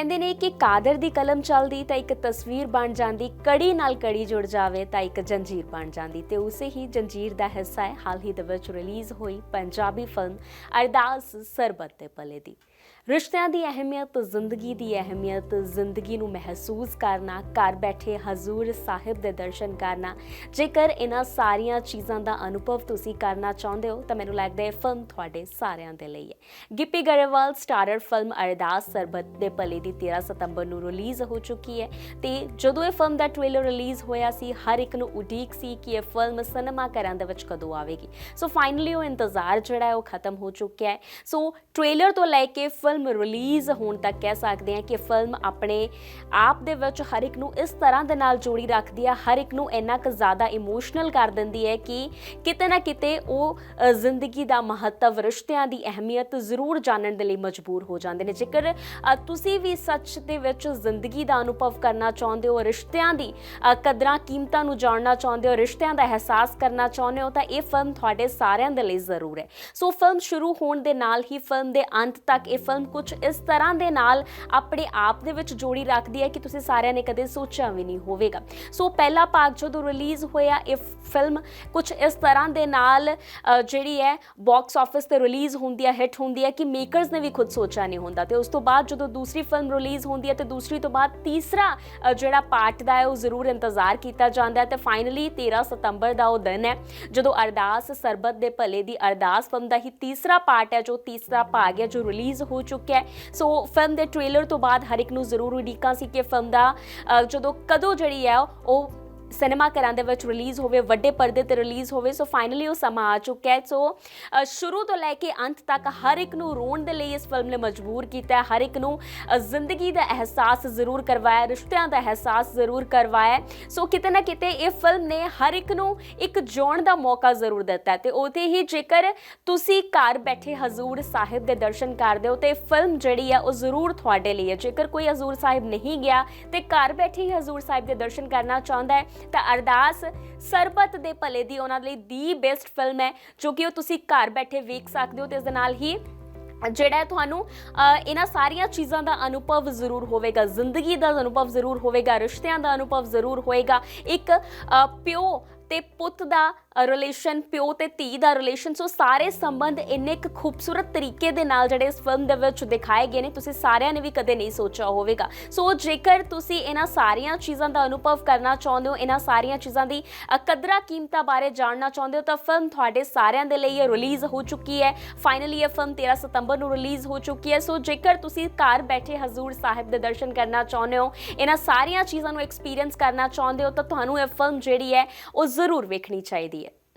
ਕਹਿੰਦੇ ਨੇ ਕਿ ਕਾਦਰ ਦੀ ਕਲਮ ਚੱਲਦੀ ਤਾਂ ਇੱਕ ਤਸਵੀਰ ਬਣ ਜਾਂਦੀ, ਕੜੀ ਨਾਲ ਕੜੀ ਜੁੜ ਜਾਵੇ ਤਾਂ ਇੱਕ ਜੰਜੀਰ ਬਣ ਜਾਂਦੀ ਤੇ ਉਸੇ ਹੀ ਜੰਜੀਰ ਦਾ ਹਿੱਸਾ ਹੈ। ਹਾਲ ਹੀ ਦੇ ਵਿੱਚ ਰਿਲੀਜ਼ ਹੋਈ ਪੰਜਾਬੀ ਫਿਲਮ ਅਰਦਾਸ ਸਰਬਤ ਦੇ ਪਲੇ ਦੀ। ਰਿਸ਼ਤਿਆਂ ਦੀ ਅਹਿਮੀਅਤ, ਜ਼ਿੰਦਗੀ ਦੀ ਅਹਿਮੀਅਤ, ਜ਼ਿੰਦਗੀ ਨੂੰ ਮਹਿਸੂਸ ਕਰਨਾ, ਘਰ ਬੈਠੇ ਹਜ਼ੂਰ ਸਾਹਿਬ ਦੇ ਦਰਸ਼ਨ ਕਰਨਾ, ਜੇਕਰ ਇਹਨਾਂ ਸਾਰੀਆਂ ਚੀਜ਼ਾਂ ਦਾ ਅਨੁਭਵ ਤੁਸੀਂ ਕਰਨਾ ਚਾਹੁੰਦੇ ਹੋ, ਤਾਂ ਮੈਨੂੰ ਲੱਗਦਾ ਹੈ ਫਿਲਮ ਤੁਹਾਡੇ ਸਾਰਿਆਂ ਦੇ ਲਈ ਹੈ। ਗਿੱਪੀ ਗਰੇਵਾਲ ਸਟਾਰਰ ਫਿਲਮ ਅਰਦਾਸ ਸਰਬੱਤ ਦੇ ਭਲੇ ਦੀ 13 ਸਤੰਬਰ ਨੂੰ ਰਿਲੀਜ਼ ਹੋ ਚੁੱਕੀ ਹੈ। ਤੇ ਜਦੋਂ ਇਹ ਫਿਲਮ ਦਾ ਟ੍ਰੇਲਰ ਰਿਲੀਜ਼ ਹੋਇਆ ਸੀ, ਹਰ ਇੱਕ ਨੂੰ ਉਡੀਕ ਸੀ ਕਿ ਇਹ ਫਿਲਮ ਸਿਨੇਮਾ ਘਰਾਂ ਦੇ ਵਿੱਚ ਕਦੋਂ ਆਵੇਗੀ। ਸੋ ਫਾਈਨਲੀ ਉਹ ਇੰਤਜ਼ਾਰ ਜਿਹੜਾ ਹੈ ਉਹ ਖਤਮ ਹੋ ਚੁੱਕਿਆ ਹੈ। ਸੋ ਟ੍ਰੇਲਰ ਤੋਂ ਲੈ ਕੇ ਫਿਲਮ ਰਿਲੀਜ਼ ਹੋਣ ਤੱਕ ਕਹਿ ਸਕਦੇ ਹਾਂ ਕਿ ਫਿਲਮ ਆਪਣੇ ਆਪ ਦੇ ਵਿੱਚ ਹਰ ਇੱਕ ਨੂੰ ਇਸ ਤਰ੍ਹਾਂ ਦੇ ਨਾਲ ਜੋੜੀ ਰੱਖਦੀ ਹੈ ਹਰ ਇੱਕ ਨੂੰ ਇੰਨਾ ਕੁ ਜ਼ਿਆਦਾ ਇਮੋਸ਼ਨਲ ਕਰ ਦਿੰਦੀ ਹੈ ਕਿ ਕਿਤੇ ਨਾ ਕਿਤੇ ਉਹ ਜ਼ਿੰਦਗੀ ਦਾ ਮਹੱਤਵ ਰਿਸ਼ਤਿਆਂ ਦੀ ਅਹਿਮੀਅਤ ਜ਼ਰੂਰ ਜਾਣਨ ਦੇ ਲਈ ਮਜਬੂਰ ਹੋ ਜਾਂਦੇ ਨੇ। ਜੇਕਰ ਤੁਸੀਂ ਵੀ ਸੱਚ ਦੇ ਵਿੱਚ ਜ਼ਿੰਦਗੀ ਦਾ ਅਨੁਭਵ ਕਰਨਾ ਚਾਹੁੰਦੇ ਹੋ, ਰਿਸ਼ਤਿਆਂ ਦੀ ਕਦਰਾਂ ਕੀਮਤਾਂ ਨੂੰ ਜਾਣਨਾ ਚਾਹੁੰਦੇ ਹੋ, ਰਿਸ਼ਤਿਆਂ ਦਾ ਅਹਿਸਾਸ ਕਰਨਾ ਚਾਹੁੰਦੇ ਹੋ, ਤਾਂ ਇਹ ਫਿਲਮ ਤੁਹਾਡੇ ਸਾਰਿਆਂ ਦੇ ਲਈ ਜ਼ਰੂਰ ਹੈ। ਸੋ ਫਿਲਮ ਸ਼ੁਰੂ ਹੋਣ ਦੇ ਨਾਲ ਹੀ ਫਿਲਮ ਦੇ ਅੰਤ ਤੱਕ ਇਹ ਫਿਲਮ ਕੁਝ ਇਸ ਤਰ੍ਹਾਂ ਦੇ ਨਾਲ ਆਪਣੇ ਆਪ ਦੇ ਵਿੱਚ ਜੋੜੀ ਰੱਖਦੀ ਹੈ ਕਿ ਤੁਸੀਂ ਸਾਰਿਆਂ ਨੇ ਕਦੇ ਸੋਚਿਆ ਵੀ ਨਹੀਂ ਹੋਵੇਗਾ। ਸੋ ਪਹਿਲਾ ਭਾਗ ਜਦੋਂ ਰਿਲੀਜ਼ ਹੋਇਆ, ਇਹ ਫਿਲਮ ਕੁਝ ਇਸ ਤਰ੍ਹਾਂ ਦੇ ਨਾਲ ਜਿਹੜੀ ਹੈ ਬਾਕਸ ਆਫਿਸ ਤੇ ਰਿਲੀਜ਼ ਹੁੰਦੀ ਹੈ ਹਿੱਟ ਹੁੰਦੀ ਹੈ ਕਿ ਮੇਕਰਸ ਨੇ ਵੀ ਖੁਦ ਸੋਚਿਆ ਨਹੀਂ ਹੁੰਦਾ ਤੇ ਉਸ ਤੋਂ ਬਾਅਦ ਜਦੋਂ ਦੂਸਰੀ ਫਿਲਮ ਰਿਲੀਜ਼ ਹੁੰਦੀ ਹੈ ਤੇ ਦੂਸਰੀ ਤੋਂ ਬਾਅਦ ਤੀਸਰਾ ਜਿਹੜਾ ਪਾਰਟ ਦਾ ਹੈ, ਉਹ ਜ਼ਰੂਰ ਇੰਤਜ਼ਾਰ ਕੀਤਾ ਜਾਂਦਾ ਹੈ ਤੇ ਫਾਈਨਲੀ 13 ਸਤੰਬਰ ਦਾ ਉਹ ਦਿਨ ਹੈ, ਜਦੋਂ ਅਰਦਾਸ ਸਰਬਤ ਦੇ ਭਲੇ ਦੀ ਅਰਦਾਸ ਫਿਲਮ ਦਾ ਹੀ ਤੀਸਰਾ ਪਾਰਟ ਹੈ, ਜੋ ਤੀਸਰਾ ਭਾਗ ਹੈ, ਜੋ ਰਿਲੀਜ਼ ਹੋ ਚੁੱਕਿਆ ਹੈ। ਸੋ ਫਿਲਮ ਦੇ ਟ੍ਰੇਲਰ ਤੋਂ ਬਾਅਦ ਹਰ ਇੱਕ ਨੂੰ ਜ਼ਰੂਰ ਉਡੀਕਾਂ ਸੀ ਕਿ ਫਿਲਮ ਦਾ ਜਦੋਂ ਕਦੋਂ ਜਿਹੜੀ ਹੈ ਉਹ ਸਿਨੇਮਾ ਘਰਾਂ ਦੇ ਵਿੱਚ ਰਿਲੀਜ਼ ਹੋਵੇ, ਵੱਡੇ ਪਰਦੇ ਤੇ ਰਿਲੀਜ਼ ਹੋਵੇ, ਸੋ ਫਾਈਨਲੀ ਉਹ ਸਮਾਂ ਆ ਚੁੱਕਿਆ ਹੈ। ਸੋ ਸ਼ੁਰੂ ਤੋਂ ਲੈ ਕੇ ਅੰਤ ਤੱਕ ਹਰ ਇੱਕ ਨੂੰ ਰੋਣ ਦੇ ਲਈ ਇਸ ਫਿਲਮ ਨੇ ਮਜਬੂਰ ਕੀਤਾ ਹਰ ਇੱਕ ਨੂੰ ਜ਼ਿੰਦਗੀ ਦਾ ਅਹਿਸਾਸ ਜ਼ਰੂਰ ਕਰਵਾਇਆ, ਰਿਸ਼ਤਿਆਂ ਦਾ ਅਹਿਸਾਸ ਜ਼ਰੂਰ ਕਰਵਾਇਆ ਸੋ ਕਿਤੇ ਨਾ ਕਿਤੇ ਇਹ ਫਿਲਮ ਨੇ ਹਰ ਇੱਕ ਨੂੰ ਇੱਕ ਜੋਣ ਦਾ ਮੌਕਾ ਜ਼ਰੂਰ ਦਿੱਤਾ ਹੈ। ਤੇ ਉਹਦੇ ਹੀ ਜੇਕਰ ਤੁਸੀਂ ਘਰ ਬੈਠੇ ਹਜ਼ੂਰ ਸਾਹਿਬ ਦੇ ਦਰਸ਼ਨ ਕਰਦੇ ਹੋ, ਤੇ ਇਹ ਫਿਲਮ ਜਿਹੜੀ ਹੈ ਉਹ ਜ਼ਰੂਰ ਤੁਹਾਡੇ ਲਈ ਹੈ। ਜੇਕਰ ਕੋਈ ਹਜ਼ੂਰ ਸਾਹਿਬ ਨਹੀਂ ਗਿਆ ਤੇ ਘਰ ਬੈਠੇ ਹੀ ਹਜ਼ੂਰ ਸਾਹਿਬ ਦੇ ਦਰਸ਼ਨ ਕਰਨਾ ਚਾਹੁੰਦਾ ਹੈ ਤਾਂ ਅਰਦਾਸ ਸਰਬਤ ਦੇ ਭਲੇ ਦੀ ਉਹਨਾਂ ਲਈ ਦੀ ਬੈਸਟ ਫਿਲਮ ਹੈ, ਜੋ ਕਿ ਉਹ ਤੁਸੀਂ ਘਰ ਬੈਠੇ ਵੇਖ ਸਕਦੇ ਹੋ ਤੇ ਇਸ ਦੇ ਨਾਲ ਹੀ ਜਿਹੜਾ ਤੁਹਾਨੂੰ ਇਹਨਾਂ ਸਾਰੀਆਂ ਚੀਜ਼ਾਂ ਦਾ ਅਨੁਭਵ ਜ਼ਰੂਰ ਹੋਵੇਗਾ, ਜ਼ਿੰਦਗੀ ਦਾ ਅਨੁਭਵ ਜ਼ਰੂਰ ਹੋਵੇਗਾ, ਰਿਸ਼ਤਿਆਂ ਦਾ ਅਨੁਭਵ ਜ਼ਰੂਰ ਹੋਏਗਾ। ਇੱਕ ਪਿਓ ਤੇ ਪੁੱਤ ਦਾ ਰਿਲੇਸ਼ਨ ਪਿਓ ਤੇ ਧੀ ਦਾ ਰਿਲੇਸ਼ਨ ਸੋ ਸਾਰੇ ਸੰਬੰਧ ਇੰਨੇ ਇੱਕ ਖੂਬਸੂਰਤ ਤਰੀਕੇ ਦੇ ਨਾਲ ਜਿਹੜੇ ਇਸ ਫਿਲਮ ਦੇ ਵਿੱਚ ਦਿਖਾਏ ਗਏ ਨੇ, ਤੁਸੀਂ ਸਾਰਿਆਂ ਨੇ ਵੀ ਕਦੇ ਨਹੀਂ ਸੋਚਿਆ ਹੋਵੇਗਾ। ਸੋ ਜੇਕਰ ਤੁਸੀਂ ਇਹਨਾਂ ਸਾਰੀਆਂ ਚੀਜ਼ਾਂ ਦਾ ਅਨੁਭਵ ਕਰਨਾ ਚਾਹੁੰਦੇ ਹੋ, ਇਹਨਾਂ ਸਾਰੀਆਂ ਚੀਜ਼ਾਂ ਦੀ ਕਦਰਾਂ ਕੀਮਤਾਂ ਬਾਰੇ ਜਾਣਨਾ ਚਾਹੁੰਦੇ ਹੋ, ਤਾਂ ਫਿਲਮ ਤੁਹਾਡੇ ਸਾਰਿਆਂ ਦੇ ਲਈ ਇਹ ਰਿਲੀਜ਼ ਹੋ ਚੁੱਕੀ ਹੈ। ਫਾਈਨਲੀ ਇਹ ਫਿਲਮ 13 ਸਤੰਬਰ ਨੂੰ ਰਿਲੀਜ਼ ਹੋ ਚੁੱਕੀ ਹੈ। ਸੋ ਜੇਕਰ ਤੁਸੀਂ ਘਰ ਬੈਠੇ ਹਜ਼ੂਰ ਸਾਹਿਬ ਦੇ ਦਰਸ਼ਨ ਕਰਨਾ ਚਾਹੁੰਦੇ ਹੋ, ਇਹਨਾਂ ਸਾਰੀਆਂ ਚੀਜ਼ਾਂ ਨੂੰ ਐਕਸਪੀਰੀਅੰਸ ਕਰਨਾ ਚਾਹੁੰਦੇ ਹੋ, ਤਾਂ ਤੁਹਾਨੂੰ ਇਹ ਫਿਲਮ ਜਿਹੜੀ ਹੈ, ਉਹ ਜ਼ਰੂਰ ਵੇਖਣੀ ਚਾਹੀਦੀ ਹੈ।